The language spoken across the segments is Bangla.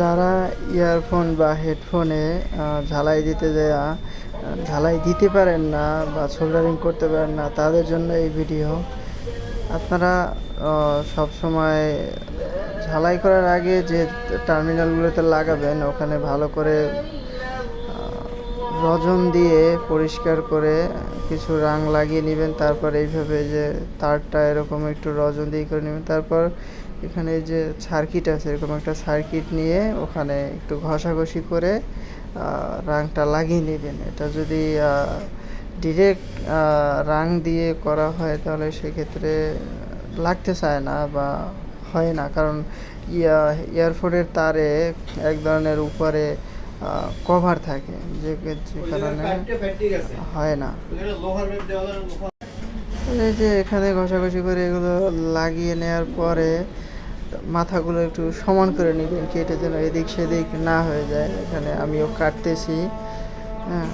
যারা ইয়ারফোন বা হেডফোনে ঝালাই দিতে দেয়া ঝালাই দিতে পারেন না বা সোল্ডারিং করতে পারেন না, তাদের জন্য এই ভিডিও। আপনারা সব সময় ঝালাই করার আগে যে টার্মিনালগুলোতে লাগাবেন, ওখানে ভালো করে রজন দিয়ে পরিষ্কার করে কিছু রাং লাগিয়ে নেবেন। তারপর এইভাবে যে তারটা এরকম একটু রজন দিয়ে করে নেবেন। তারপর এখানে যে সার্কিট আছে, এরকম একটা সার্কিট নিয়ে ওখানে একটু ঘষাঘষি করে রাংটা লাগিয়ে নেবেন। এটা যদি ডিরেক্ট রাং দিয়ে করা হয় তাহলে সেক্ষেত্রে লাগতে চায় না বা হয় না। কারণ ইয়া ইয়ারফোনের তারে এক ধরনের উপরে কভার থাকে, যে কারণে হয় না। এই যে এখানে ঘষাঘষি করে এগুলো লাগিয়ে নেওয়ার পরে মাথাগুলো একটু সমান করে নেবেন, কেটে যেন এদিক সেদিক না হয়ে যায়। এখানে আমিও কাটতেছি। হ্যাঁ।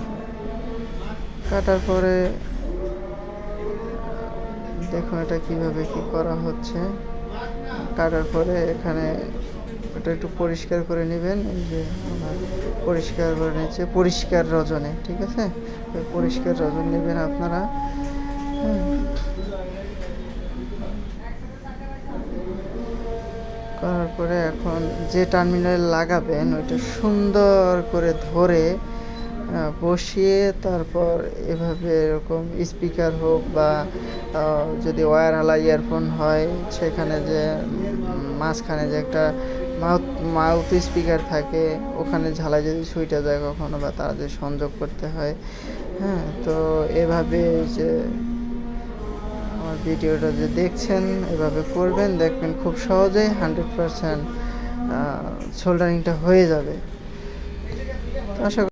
কাটার পরে দেখুন এটা কীভাবে কি করা হচ্ছে। কাটার পরে এখানে এটা একটু পরিষ্কার করে নেবেন, এই যে আমার পরিষ্কার করে নিচ্ছে পরিষ্কার রজনে, ঠিক আছে? পরিষ্কার রজন নেবেন আপনারা। করার পরে এখন যে টার্মিনাল লাগাবেন, ওইটা সুন্দর করে ধরে বসিয়ে তারপর এভাবে এরকম স্পিকার হোক বা যদি ওয়্যারওয়ালা ইয়ারফোন হয়, সেখানে যে মাঝখানে যে একটা মাউথ মাউথ স্পিকার থাকে, ওখানে ঝালাই যদি সুইটা যায় কখনো বা তারা যে সংযোগ করতে হয় হ্যাঁ তো এভাবে যে আমার ভিডিওটা যে দেখছেন, এভাবে করবেন, দেখবেন খুব সহজেই হান্ড্রেড পারসেন্ট সোল্ডারিংটা হয়ে যাবে। আশা